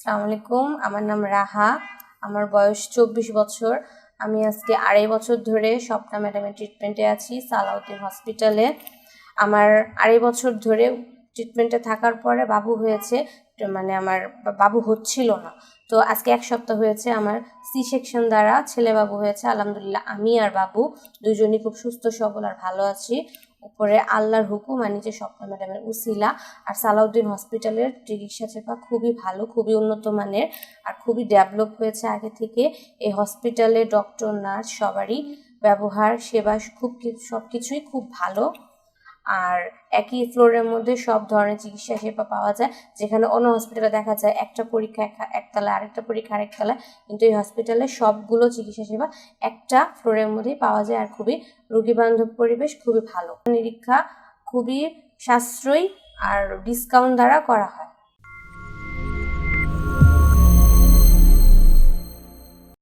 আসসালামু আলাইকুম। আমার নাম রাহা। আমার বয়স চব্বিশ বছর। আমি আজকে আড়াই বছর ধরে স্বপ্না ম্যাডামের ট্রিটমেন্টে আছি, সালাউদ্দিন হসপিটালে আমার আড়াই বছর ধরে ট্রিটমেন্টে থাকার পরে বাবু হয়েছে মানে আমার বাবু হচ্ছিল না। তো আজকে এক সপ্তাহ হয়েছে আমার সি সেকশন দ্বারা ছেলে বাবু হয়েছে, আলহামদুলিল্লাহ আমি আর বাবু দুজনই খুব সুস্থ, সবল আর ভালো আছি। উপরে আল্লাহর হুকুম আর নিচে স্বপ্না ম্যাডামের উসিলা। আর সালাউদ্দিন হসপিটালের চিকিৎসা সেবা খুবই ভালো, খুবই উন্নত মানের আর খুবই ডেভেলপ হয়েছে আগে থেকে। এই হসপিটালে ডক্টর, নার্স সবারই ব্যবহার, সেবা খুব সব কিছুই খুব ভালো। আর একই ফ্লোরের মধ্যে সব ধরনের চিকিৎসা সেবা পাওয়া যায়। যেখানে অন্য হসপিটালে দেখা যায় একটা পরীক্ষা একতলা আরেকটা পরীক্ষা আরেকতলায় কিন্তু এই হসপিটালে সবগুলো চিকিৎসা সেবা একটা ফ্লোরের মধ্যেই পাওয়া যায় আর খুবই রোগীবান্ধব পরিবেশ, খুবই ভালো। নিরীক্ষা খুবই সাশ্রয়ী আর ডিসকাউন্ট দ্বারা করা হয়।